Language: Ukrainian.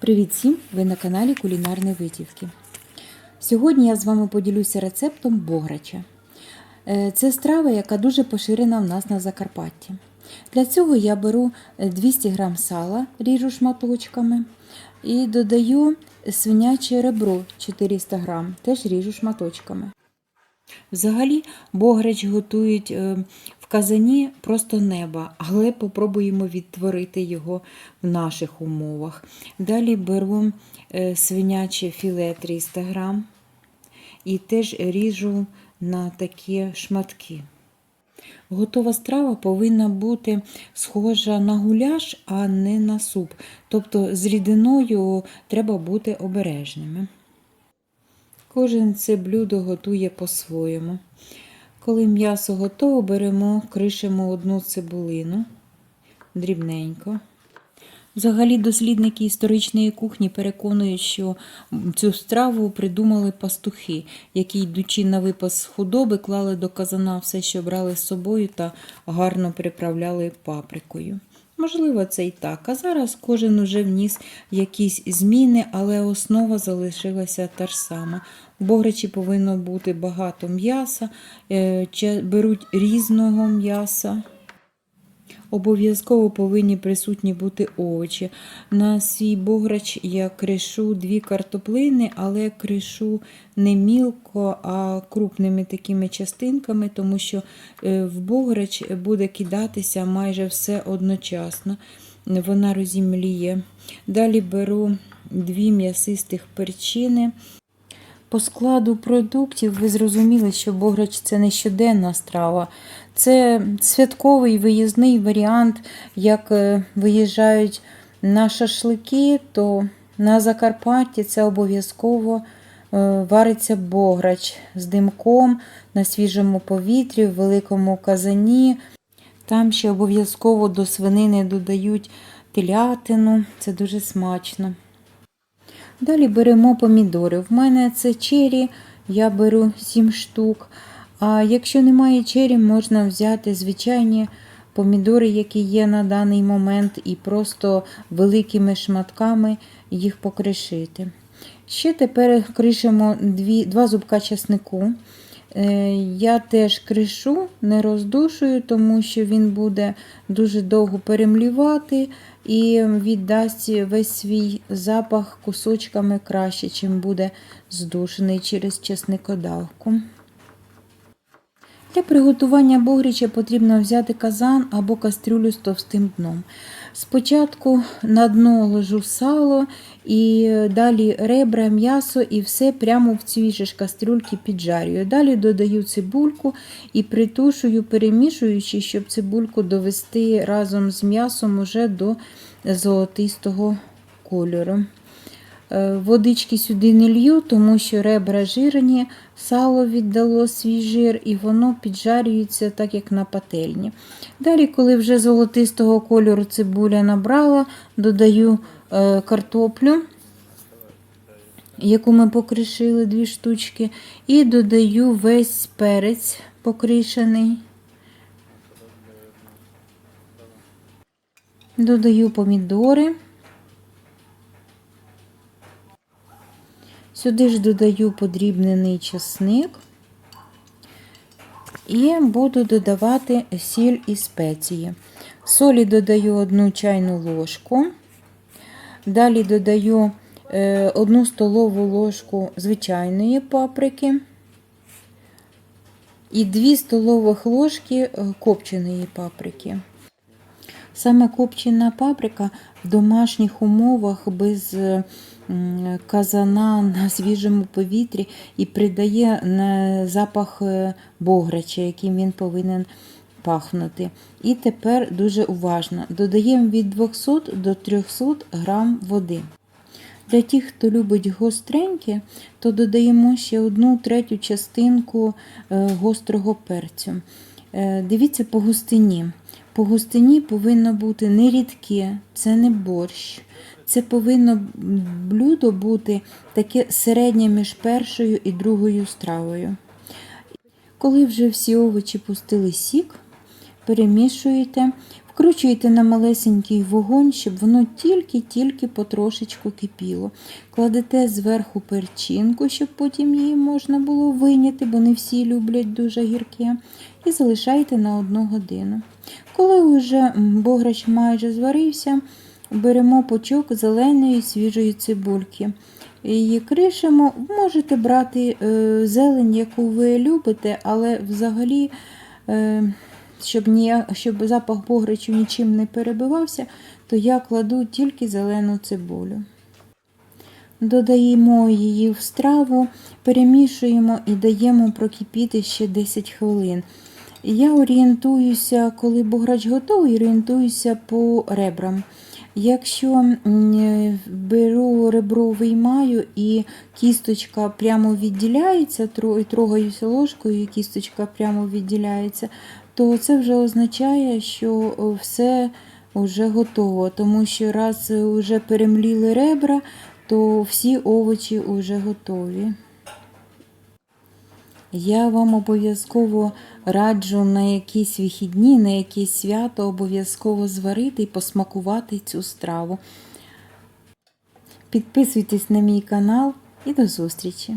Привіт всім! Ви на каналі Кулінарні Витівки. Сьогодні я з вами поділюся рецептом бограча. Е, Це страва, яка дуже поширена в нас на Закарпатті. Для цього я беру 200 г сала, ріжу шматочками і додаю свиняче ребро 400 г, теж ріжу шматочками. Взагалі, бограч готують е, казані просто неба, але попробуємо відтворити його в наших умовах. Далі беру е, свиняче філе 300 грам і теж ріжу на такі шматки. Готова страва повинна бути схожа на гуляш, а не на суп. Тобто з рідиною треба бути обережними. Кожен це блюдо готує по-своєму. Коли м'ясо готово, беремо, кришимо одну цибулину дрібненько. Взагалі, дослідники історичної кухні переконують, що цю страву придумали пастухи, які, йдучи на випас худоби, клали до казана все, що брали з собою, та гарно приправляли паприкою. Можливо, це і так. А зараз кожен уже вніс якісь зміни, але основа залишилася та ж сама. В бограчі повинно бути багато м'яса, е, беруть різного м'яса. Обов'язково повинні присутні бути овочі. На свій бограч я кришу дві картоплини, але кришу не мілко, а крупними такими частинками, тому що е, в бограч буде кидатися майже все одночасно. Вона розімліє. Далі беру дві м'ясистих перчини. По складу продуктів ви зрозуміли, що бограч це не щоденна страва. Це святковий виїзний варіант, як е, виїжджають на шашлики, то на Закарпатті це обов'язково е, вариться бограч з димком на свіжому повітрі, в великому казані. Там ще обов'язково до свинини додають телятину, це дуже смачно. Далі беремо помідори. В мене це чері, я беру 7 штук. А якщо немає чері, можна взяти звичайні помідори, які є на даний момент, і просто великими шматками їх покришити. Ще тепер кришимо 2, 2 зубка часнику. Е, Я теж кришу, не роздушую, тому що він буде дуже довго перемлівати і віддасть весь свій запах кусочками краще, чим буде здушений через чесникодавку. Для приготування богріча потрібно взяти казан або кастрюлю з товстим дном. Спочатку на дно ложу сало і далі ребра, м'ясо і все прямо в цій же ж кастрюльці піджарюю. Далі додаю цибульку і притушую, перемішуючи, щоб цибульку довести разом з м'ясом уже до золотистого кольору. Е, Водички сюди не лью, тому що ребра жирні, сало віддало свій жир і воно піджарюється так, як на пательні. Далі, коли вже золотистого кольору цибуля набрала, додаю е, картоплю, яку ми покришили дві штучки, і додаю весь перець покришений. Додаю помідори. Сюди ж додаю подрібнений чесник і буду додавати сіль і спеції. Солі додаю одну чайну ложку. Далі додаю е, одну столову ложку звичайної паприки і 2 столових ложки е, копченої паприки. Саме копчена паприка в домашніх умовах без м, казана на свіжому повітрі і придає е, запах е, бограча, яким він повинен пахнути. І тепер дуже уважно додаємо від 200 до 300 грам води. Для тих, хто любить гостреньке, то додаємо ще одну третю частинку е, гострого перцю. Дивіться по густині. По густині повинно бути не рідке, це не борщ. Це повинно блюдо бути таке середнє між першою і другою стравою. Коли вже всі овочі пустили сік, перемішуєте, Вкручуєте на малесенький вогонь, щоб воно тільки-тільки потрошечку кипіло. Кладете зверху перчинку, щоб потім її можна було вийняти, бо не всі люблять дуже гірке. І залишаєте на одну годину. Коли вже бограч майже зварився, беремо пучок зеленої свіжої цибульки. Її кришимо. Можете брати е, зелень, яку ви любите, але взагалі, е, щоб, ніяк, щоб запах бограчу нічим не перебивався, то я кладу тільки зелену цибулю. Додаємо її в страву, перемішуємо і даємо прокипіти ще 10 хвилин. Я орієнтуюся, коли бограч готовий, орієнтуюся по ребрам. Якщо беру ребро, виймаю і кісточка прямо відділяється, трогаюся ложкою, і кісточка прямо відділяється, то це вже означає, що все вже готово, тому що раз вже перемліли ребра, то всі овочі вже готові. Я вам обов'язково раджу на якісь вихідні, на якесь свято обов'язково зварити і посмакувати цю страву. Підписуйтесь на мій канал і до зустрічі!